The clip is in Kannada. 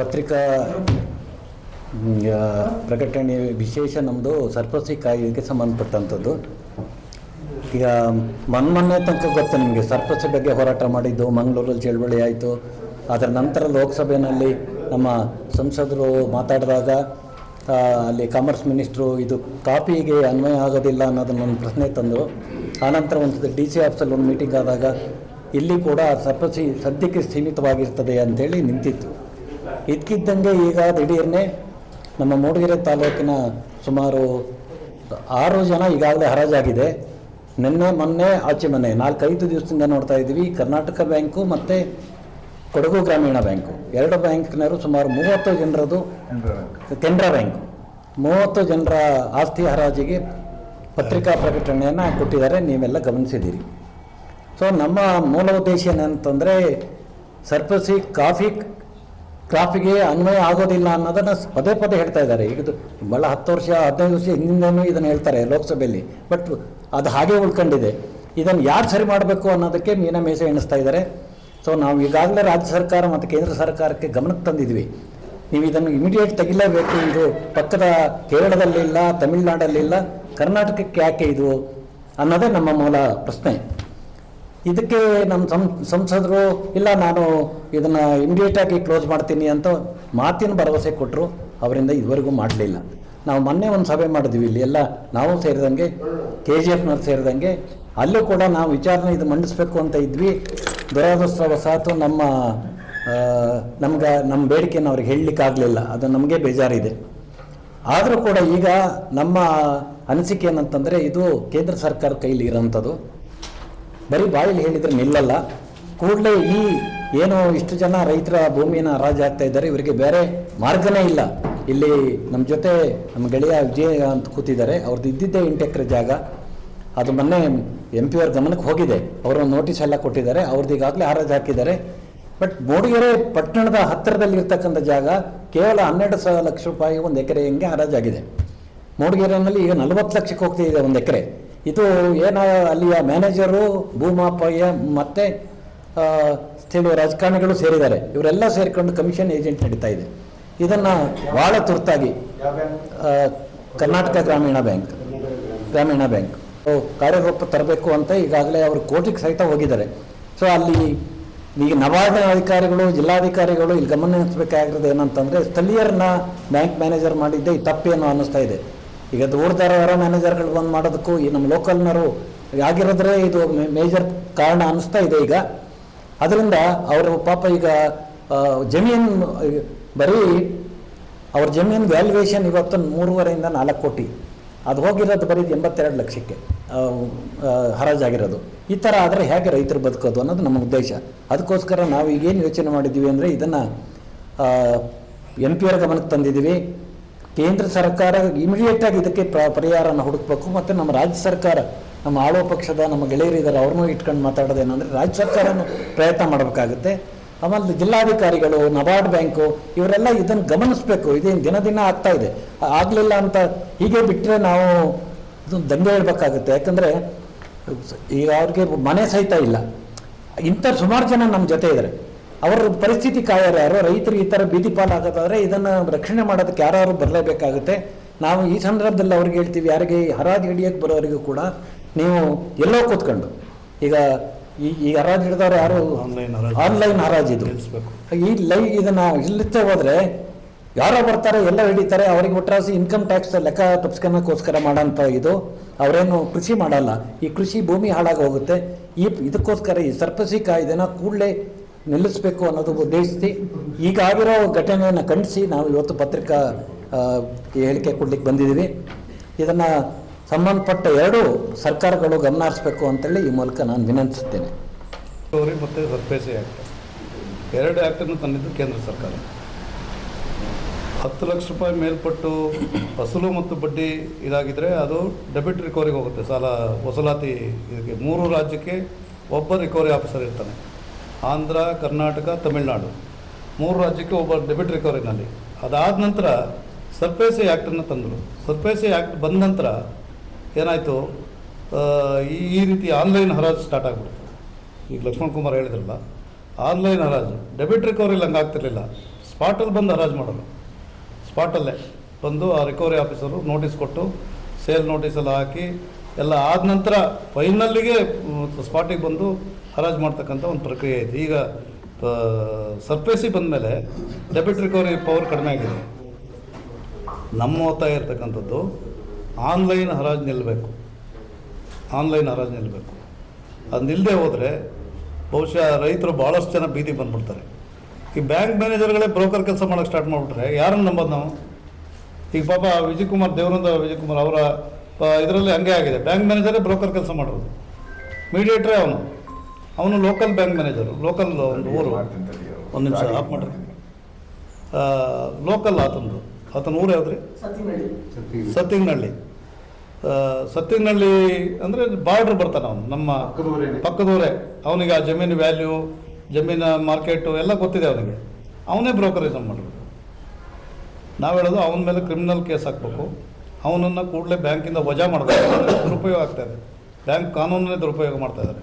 ಪತ್ರಿಕಾ ಪ್ರಕಟಣೆ ವಿಶೇಷ ನಮ್ಮದು ಸರ್ಪಸಿ ಕಾಯ್ದೆಗೆ ಸಂಬಂಧಪಟ್ಟಂಥದ್ದು. ಈಗ ಮೊನ್ನೆ ತನಕ ಗೊತ್ತು ನಿಮಗೆ ಸರ್ಪಸಿ ಬಗ್ಗೆ ಹೋರಾಟ ಮಾಡಿದ್ದು, ಮಂಗಳೂರಲ್ಲಿ ಚಳವಳಿ ಆಯಿತು. ಅದರ ನಂತರ ಲೋಕಸಭೆಯಲ್ಲಿ ನಮ್ಮ ಸಂಸದರು ಮಾತಾಡಿದಾಗ ಅಲ್ಲಿ ಕಾಮರ್ಸ್ ಮಿನಿಸ್ಟ್ರು ಇದು ಕಾಪಿಗೆ ಅನ್ವಯ ಆಗೋದಿಲ್ಲ ಅನ್ನೋದನ್ನ ಒಂದು ಪ್ರಶ್ನೆ ತಂದರು. ಆನಂತರ ಒಂದು ಡಿ ಸಿ ಆಫೀಸಲ್ಲಿ ಒಂದು ಮೀಟಿಂಗ್ ಆದಾಗ, ಇಲ್ಲಿ ಕೂಡ ಸರ್ಪಸಿ ಸದ್ಯಕ್ಕೆ ಸೀಮಿತವಾಗಿರ್ತದೆ ಅಂತೇಳಿ ನಿಂತಿತ್ತು. ಇದ್ಕಿದ್ದಂಗೆ ಈಗ ದಿಢೀರ್ನೆ ನಮ್ಮ ಮೂಡಿಗೆರೆ ತಾಲೂಕಿನ ಸುಮಾರು ಆರು ಜನ ಈಗಾಗಲೇ ಹರಾಜಾಗಿದೆ. ನಿನ್ನೆ, ಮೊನ್ನೆ, ಆಚೆ ಮೊನ್ನೆ ನಾಲ್ಕೈದು ದಿವಸದಿಂದ ನೋಡ್ತಾ ಇದ್ದೀವಿ. ಕರ್ನಾಟಕ ಬ್ಯಾಂಕು ಮತ್ತು ಕೊಡಗು ಗ್ರಾಮೀಣ ಬ್ಯಾಂಕು. ಎರಡು ಬ್ಯಾಂಕ್ನವರು ಸುಮಾರು ಮೂವತ್ತು ಜನರದು ಕೆನರಾ ಬ್ಯಾಂಕು. ಮೂವತ್ತು ಜನರ ಆಸ್ತಿ ಹರಾಜಿಗೆ ಪತ್ರಿಕಾ ಪ್ರಕಟಣೆಯನ್ನು ಕೊಟ್ಟಿದ್ದಾರೆ. ನೀವೆಲ್ಲ ಗಮನಿಸಿದ್ದೀರಿ. ಸೊ ನಮ್ಮ ಮೂಲ ಉದ್ದೇಶ ಏನಂತಂದರೆ, ಸರ್ಪಸಿ ಕಾಫಿ ಕ್ರಾಫಿಗೆ ಅನ್ವಯ ಆಗೋದಿಲ್ಲ ಅನ್ನೋದನ್ನು ಪದೇ ಪದೇ ಹೇಳ್ತಾ ಇದ್ದಾರೆ. ಈಗ ಭಾಳ ಹತ್ತು ವರ್ಷ, ಹದಿನೈದು ವರ್ಷ ಹಿಂದಿಂದನೂ ಇದನ್ನು ಹೇಳ್ತಾರೆ ಲೋಕಸಭೆಯಲ್ಲಿ. ಬಟ್ ಅದು ಹಾಗೆ ಉಳ್ಕೊಂಡಿದೆ. ಇದನ್ನು ಯಾರು ಸರಿ ಮಾಡಬೇಕು ಅನ್ನೋದಕ್ಕೆ ಮೀನ ಮೇಸೆ ಎಣಿಸ್ತಾ ಇದ್ದಾರೆ. ಸೊ ನಾವು ಈಗಾಗಲೇ ರಾಜ್ಯ ಸರ್ಕಾರ ಮತ್ತು ಕೇಂದ್ರ ಸರ್ಕಾರಕ್ಕೆ ಗಮನಕ್ಕೆ ತಂದಿದ್ವಿ. ನೀವು ಇದನ್ನು ಇಮಿಡಿಯೇಟ್ ತೆಗಿಲೇಬೇಕು. ಇದು ಪಕ್ಕದ ಕೇರಳದಲ್ಲಿಲ್ಲ, ತಮಿಳುನಾಡಲ್ಲಿಲ್ಲ, ಕರ್ನಾಟಕಕ್ಕೆ ಯಾಕೆ ಇದು ಅನ್ನೋದೇ ನಮ್ಮ ಮೂಲ ಪ್ರಶ್ನೆ. ಇದಕ್ಕೆ ನಮ್ಮ ಸಂಸದರು, ಇಲ್ಲ ನಾನು ಇದನ್ನು ಇಮಿಡಿಯೇಟಾಗಿ ಕ್ಲೋಸ್ ಮಾಡ್ತೀನಿ ಅಂತ ಮಾತಿನ ಭರವಸೆ ಕೊಟ್ಟರು ಅವರಿಂದ ಇದುವರೆಗೂ ಮಾಡಲಿಲ್ಲ. ನಾವು ಮೊನ್ನೆ ಒಂದು ಸಭೆ ಮಾಡಿದ್ವಿ ಇಲ್ಲಿ, ಎಲ್ಲ ನಾವು ಸೇರಿದಂಗೆ ಕೆ ಜಿ ಎಫ್ನವ್ರು ಸೇರಿದಂಗೆ, ಅಲ್ಲೂ ಕೂಡ ನಾವು ವಿಚಾರಣೆ ಇದು ಮಂಡಿಸ್ಬೇಕು ಅಂತ ಇದ್ವಿ. ದುರದೃಷ್ಟವಶಾತು ನಮ್ಮ ನಮ್ಗೆ ನಮ್ಮ ಬೇಡಿಕೆಯನ್ನು ಅವ್ರಿಗೆ ಹೇಳಲಿಕ್ಕಾಗಲಿಲ್ಲ, ಅದು ನಮಗೆ ಬೇಜಾರಿದೆ. ಆದರೂ ಕೂಡ ಈಗ ನಮ್ಮ ಅನಿಸಿಕೆ ಏನಂತಂದರೆ, ಇದು ಕೇಂದ್ರ ಸರ್ಕಾರ ಕೈಲಿ ಇರೋಂಥದ್ದು ಬರೀ ಬಾಯಲ್ಲಿ ಹೇಳಿದ್ರೆ ನಿಲ್ಲಲ್ಲ. ಕೂಡಲೇ ಈ ಏನು ಇಷ್ಟು ಜನ ರೈತರ ಭೂಮಿಯನ್ನು ರಾಜ ಆಗ್ತಾ ಇದ್ದಾರೆ, ಇವರಿಗೆ ಬೇರೆ ಮಾರ್ಗನೇ ಇಲ್ಲ. ಇಲ್ಲಿ ನಮ್ಮ ಜೊತೆ ನಮ್ಮ ಗೆಳೆಯ ವಿಜಯ ಅಂತ ಕೂತಿದ್ದಾರೆ. ಅವ್ರದ್ದು ಇದ್ದಿದ್ದೇ ಎಂಟು ಎಕರೆ ಜಾಗ. ಅದು ಮೊನ್ನೆ ಎಂ ಪಿ ಅವ್ರ ಗಮನಕ್ಕೆ ಹೋಗಿದೆ. ಅವರು ನೋಟಿಸ್ ಎಲ್ಲ ಕೊಟ್ಟಿದ್ದಾರೆ. ಅವ್ರದ್ದು ಈಗಾಗಲೇ ಹರಾಜು ಹಾಕಿದ್ದಾರೆ. ಬಟ್ ಮೂಡಿಗೆರೆ ಪಟ್ಟಣದ ಹತ್ತಿರದಲ್ಲಿ ಇರ್ತಕ್ಕಂಥ ಜಾಗ ಕೇವಲ ಹನ್ನೆರಡು ಸಾವಿರ ಲಕ್ಷ ರೂಪಾಯಿ ಒಂದು ಎಕರೆ ಹಿಂಗೆ ಹರಾಜಾಗಿದೆ ಮೂಡಿಗೆರೆನಲ್ಲಿ ಈಗ ನಲವತ್ತು ಲಕ್ಷಕ್ಕೆ ಹೋಗ್ತಿದೆ ಒಂದು ಎಕರೆ. ಇದು ಏನ ಅಲ್ಲಿಯ ಮ್ಯಾನೇಜರು ಭೂಮಾಪಯ್ಯ ಮತ್ತು ಕೆಲವು ರಾಜಕಾರಣಿಗಳು ಸೇರಿದ್ದಾರೆ. ಇವರೆಲ್ಲ ಸೇರಿಕೊಂಡು ಕಮಿಷನ್ ಏಜೆಂಟ್ ನಡೀತಾ ಇದೆ. ಇದನ್ನು ಭಾಳ ತುರ್ತಾಗಿ ಕರ್ನಾಟಕ ಗ್ರಾಮೀಣ ಬ್ಯಾಂಕ್ ಗ್ರಾಮೀಣ ಬ್ಯಾಂಕ್. ಕಾರ್ಯರೂಪ ತರಬೇಕು ಅಂತ ಈಗಾಗಲೇ ಅವರು ಕೋರ್ಟಿಗೆ ಸಹಿತ ಹೋಗಿದ್ದಾರೆ. ಸೊ, ಅಲ್ಲಿ ಈಗ ನವಾರ್ಡ್ ಅಧಿಕಾರಿಗಳು, ಜಿಲ್ಲಾಧಿಕಾರಿಗಳು ಇಲ್ಲಿ ಗಮನ ಹರಿಸಬೇಕಾಗಿರೋದು ಏನಂತಂದರೆ, ಸ್ಥಳೀಯರನ್ನ ಬ್ಯಾಂಕ್ ಮ್ಯಾನೇಜರ್ ಮಾಡಿದ್ದೆ ಈ ತಪ್ಪೇನು ಅನ್ನಿಸ್ತಾ ಇದೆ. ಈಗ ದೂರದರ ಮ್ಯಾನೇಜರ್ಗಳು ಬಂದು ಮಾಡೋದಕ್ಕೂ ಈ ನಮ್ಮ ಲೋಕಲ್ನವರು ಆಗಿರೋದ್ರೆ ಇದು ಮೇಜರ್ ಕಾರಣ ಅನ್ನಿಸ್ತಾ ಇದೆ ಈಗ. ಅದರಿಂದ ಅವರ ಪಾಪ ಈಗ ಜಮೀನ್ ಬರೀ ಅವ್ರ ಜಮೀನು ವ್ಯಾಲ್ಯೂಯೇಷನ್ ಇವತ್ತು ಮೂರುವರೆಯಿಂದ ನಾಲ್ಕು ಕೋಟಿ. ಅದು ಹೋಗಿರೋದು ಬರೀ ಎಂಬತ್ತೆರಡು ಲಕ್ಷಕ್ಕೆ ಹರಾಜಾಗಿರೋದು ಈ ಥರ ಆದರೆ ಹೇಗೆ ರೈತರು ಬದುಕೋದು ಅನ್ನೋದು ನಮ್ಮ ಉದ್ದೇಶ. ಅದಕ್ಕೋಸ್ಕರ ನಾವು ಈಗೇನು ಯೋಚನೆ ಮಾಡಿದ್ದೀವಿ ಅಂದರೆ ಇದನ್ನು ಎಂ ಪಿ ಆರ್ ಗಮನಕ್ಕೆ ತಂದಿದ್ದೀವಿ ಕೇಂದ್ರ ಸರ್ಕಾರ ಇಮಿಡಿಯೇಟ್ ಆಗಿ ಇದಕ್ಕೆ ಪ್ರ ಪರಿಹಾರನ ಹುಡುಕಬೇಕು ಮತ್ತು ನಮ್ಮ ರಾಜ್ಯ ಸರ್ಕಾರ, ನಮ್ಮ ಆಳುವ ಪಕ್ಷದ, ನಮ್ಮ ಗೆಳೆಯರಿದ್ದಾರೆ ಅವ್ರನ್ನೂ ಇಟ್ಕೊಂಡು ಮಾತಾಡೋದು ಮಾತಾಡೋದೇನೆಂದರೆ ರಾಜ್ಯ ಸರ್ಕಾರನೂ ಪ್ರಯತ್ನ ಮಾಡಬೇಕಾಗುತ್ತೆ. ಆಮೇಲೆ ಜಿಲ್ಲಾಧಿಕಾರಿಗಳು ನಬಾರ್ಡ್ ಬ್ಯಾಂಕು, ಇವರೆಲ್ಲ ಇದನ್ನು ಗಮನಿಸಬೇಕು. ಇದೇನು ದಿನ ದಿನ ಆಗ್ತಾ ಇದೆ. ಆಗಲಿಲ್ಲ ಅಂತ ಹೀಗೆ ಬಿಟ್ಟರೆ ನಾವು ದಂಡ ದಂಗೆ ಹೇಳ್ಬೇಕಾಗುತ್ತೆ. ಯಾಕಂದರೆ ಈಗ ಅವ್ರಿಗೆ ಮನೆ ಸಹಿತ ಇಲ್ಲ. ಇಂಥ ಸುಮಾರು ಜನ ನಮ್ಮ ಜೊತೆ ಇದ್ದಾರೆ. ಅವರ ಪರಿಸ್ಥಿತಿ ಕಾಯೋರು ಯಾರು ರೈತರು ಈ ಥರ ಬೀದಿ ಪಾಲಾಗೋದಾದ್ರೆ ಇದನ್ನು ರಕ್ಷಣೆ ಮಾಡೋದಕ್ಕೆ ಯಾರು ಬರಲೇಬೇಕಾಗುತ್ತೆ. ನಾವು ಈ ಸಂದರ್ಭದಲ್ಲಿ ಅವ್ರಿಗೆ ಹೇಳ್ತೀವಿ ಯಾರಿಗೆ ಈ ಹರಾಜು ಹಿಡಿಯೋಕೆ ಬರೋರಿಗೂ ಕೂಡ ನೀವು ಎಲ್ಲೋ ಕೂತ್ಕೊಂಡು ಈಗ ಈ ಈ ಹರಾಜು ಹಿಡಿದವ್ರು ಯಾರು? ಆನ್ಲೈನ್ ಹರಾಜು. ಇದು. ಈ ಲೈ ಇದನ್ನು ಇಲ್ಲಿತ್ತೆ ಹೋದರೆ ಯಾರೋ ಬರ್ತಾರೆ ಎಲ್ಲ ಹಿಡಿತಾರೆ ಅವರಿಗೆ ಒಟ್ಟಾಸಿ ಇನ್ಕಮ್ ಟ್ಯಾಕ್ಸ್ ಲೆಕ್ಕ ತಪ್ಸ್ಕೊಳಕ್ಕೋಸ್ಕರ ಮಾಡೋಂಥ ಇದು. ಅವರೇನು ಕೃಷಿ ಮಾಡಲ್ಲ. ಈ ಕೃಷಿ ಭೂಮಿ ಹಾಳಾಗಿ ಹೋಗುತ್ತೆ. ಈ ಇದಕ್ಕೋಸ್ಕರ ಈ ಸರ್ಪಸಿ ಕಾಯ್ದೆನ ಕೂಡಲೇ ನಿಲ್ಲಿಸಬೇಕು ಅನ್ನೋದು ಉದ್ದೇಶಿಸಿ ಈಗ ಆಗಿರೋ ಘಟನೆಯನ್ನು ಖಂಡಿಸಿ ನಾವು ಇವತ್ತು ಪತ್ರಿಕಾ ಹೇಳಿಕೆ ಕೊಡ್ಲಿಕ್ಕೆ ಬಂದಿದ್ದೀವಿ. ಇದನ್ನು ಸಂಬಂಧಪಟ್ಟ ಎರಡು ಸರ್ಕಾರಗಳು ಗಮನ ಹರಿಸಬೇಕು ಅಂತೇಳಿ ಈ ಮೂಲಕ ನಾನು ವಿನಂತಿಸುತ್ತೇನೆ. ಮತ್ತು ಸರ್ಫೇಸಿ ಆ್ಯಕ್ಟ್ ಎರಡು ಆ್ಯಕ್ಟನ್ನು ತಂದಿದ್ದು ಕೇಂದ್ರ ಸರ್ಕಾರ. ಹತ್ತು ಲಕ್ಷ ರೂಪಾಯಿ ಮೇಲ್ಪಟ್ಟು ಅಸಲು ಮತ್ತು ಬಡ್ಡಿ ಇದಾಗಿದ್ದರೆ ಅದು ಡೆಬಿಟ್ ರಿಕವರಿಗೆ ಹೋಗುತ್ತೆ. ಸಾಲ, ವಸೂಲಾತಿ ಇದಕ್ಕೆ ಮೂರು ರಾಜ್ಯಕ್ಕೆ ಒಬ್ಬ ರಿಕವರಿ ಆಫೀಸರ್ ಇರ್ತಾನೆ. ಆಂಧ್ರ, ಕರ್ನಾಟಕ, ತಮಿಳುನಾಡು. ಮೂರು ರಾಜ್ಯಕ್ಕೆ ಒಬ್ಬ ಡೆಬಿಟ್ ರಿಕವರಿನಲ್ಲಿ ಅದಾದ ನಂತರ ಸರ್ಪೇಸಿ ಆ್ಯಕ್ಟನ್ನು ತಂದರು. ಸರ್ಪೇಸಿ ಆ್ಯಕ್ಟ್ ಬಂದ ನಂತರ ಏನಾಯಿತು? ಈ ರೀತಿ ಆನ್ಲೈನ್ ಹರಾಜು ಸ್ಟಾರ್ಟ್ ಆಗಿಬಿಡ್ತು. ಈಗ ಲಕ್ಷ್ಮಣ್ ಕುಮಾರ್ ಹೇಳಿದ್ರಲ್ಲ ಆನ್ಲೈನ್ ಹರಾಜು. ಡೆಬಿಟ್ ರಿಕವರಿಲಿ ಹಂಗೆ ಆಗ್ತಿರ್ಲಿಲ್ಲ. ಸ್ಪಾಟಲ್ಲಿ ಬಂದು ಹರಾಜು ಮಾಡೋರು. ಸ್ಪಾಟಲ್ಲೇ ಬಂದು ಆ ರಿಕವರಿ ಆಫೀಸರು ನೋಟಿಸ್ ಕೊಟ್ಟು ಸೇಲ್ ನೋಟಿಸೆಲ್ಲ ಹಾಕಿ ಎಲ್ಲ ಆದ ನಂತರ ಫೈನಲ್ಲಿಗೆ ಸ್ಪಾಟಿಗೆ ಬಂದು ಹರಾಜು ಮಾಡ್ತಕ್ಕಂಥ ಒಂದು ಪ್ರಕ್ರಿಯೆ ಐತಿ ಈಗ ಬಂದ ಬಂದಮೇಲೆ ಡೆಬಿಟ್ ರಿಕವರಿ ಪವರ್ ಕಡಿಮೆ ಆಗಿದೆ. ನಮ್ಮ ಒತ್ತಾಯ ಇರ್ತಕ್ಕಂಥದ್ದು ಆನ್ಲೈನ್ ಹರಾಜು ನಿಲ್ಲಬೇಕು ಆನ್ಲೈನ್ ಹರಾಜು ನಿಲ್ಲಬೇಕು ಅದು ನಿಲ್ಲದೆ ಹೋದರೆ ಬಹುಶಃ ರೈತರು ಭಾಳಷ್ಟು ಜನ ಬೀದಿ ಬಂದ್ಬಿಡ್ತಾರೆ. ಈ ಬ್ಯಾಂಕ್ ಮ್ಯಾನೇಜರ್ಗಳೇ ಬ್ರೋಕರ್ ಕೆಲಸ ಮಾಡೋಕ್ಕೆ ಸ್ಟಾರ್ಟ್ ಮಾಡಿಬಿಟ್ರೆ ಯಾರನ್ನು ನಂಬೋದು ನಾವು? ಈಗ ಪಾಪ ದೇವರಂದ ವಿಜಯ್ ಕುಮಾರ್ ಅವರ ಇದರಲ್ಲಿ ಹಂಗೆ ಆಗಿದೆ. ಬ್ಯಾಂಕ್ ಮ್ಯಾನೇಜರೇ ಬ್ರೋಕರ್ ಕೆಲಸ ಮಾಡೋದು. ಮೀಡಿಯೇಟ್ರೇ ಅವನು. ಅವನು ಲೋಕಲ್ ಬ್ಯಾಂಕ್ ಮ್ಯಾನೇಜರು ಲೋಕಲ್ ಒಂದು ಊರು. ಒಂದು ನಿಮಿಷ ಆಫ್ ಮಾಡ್ರಿ. ಲೋಕಲ್ ಆತಂದು. ಆತನ ಊರು ಯಾವ್ದು ರೀ ಸತ್ತಿಂಗ್ನಳ್ಳಿ ಆ, ಸತ್ತಿಂಗ್ನಳ್ಳಿ ಅಂದರೆ ಬಾರ್ಡ್ರ್ ಬರ್ತಾನೆ ಅವನು ನಮ್ಮ ಪಕ್ಕದೂರೇ. ಅವನಿಗೆ ಆ ಜಮೀನು ವ್ಯಾಲ್ಯೂ ಜಮೀನ ಮಾರ್ಕೆಟು ಎಲ್ಲ ಗೊತ್ತಿದೆ ಅವನಿಗೆ. ಅವನೇ ಬ್ರೋಕರೇಜ್ ಮಾಡಬೇಕು. ನಾವು ಹೇಳೋದು ಅವನ ಮೇಲೆ ಕ್ರಿಮಿನಲ್ ಕೇಸ್ ಹಾಕಬೇಕು. ಅವನನ್ನು ಕೂಡಲೇ ಬ್ಯಾಂಕಿಂದ ವಜಾ ಮಾಡಬೇಕು. ದುರುಪಯೋಗ ಆಗ್ತಾ ಇದೆ. ಬ್ಯಾಂಕ್ ಕಾನೂನನ್ನೇ ದುರುಪಯೋಗ ಮಾಡ್ತಾ ಇದ್ದಾರೆ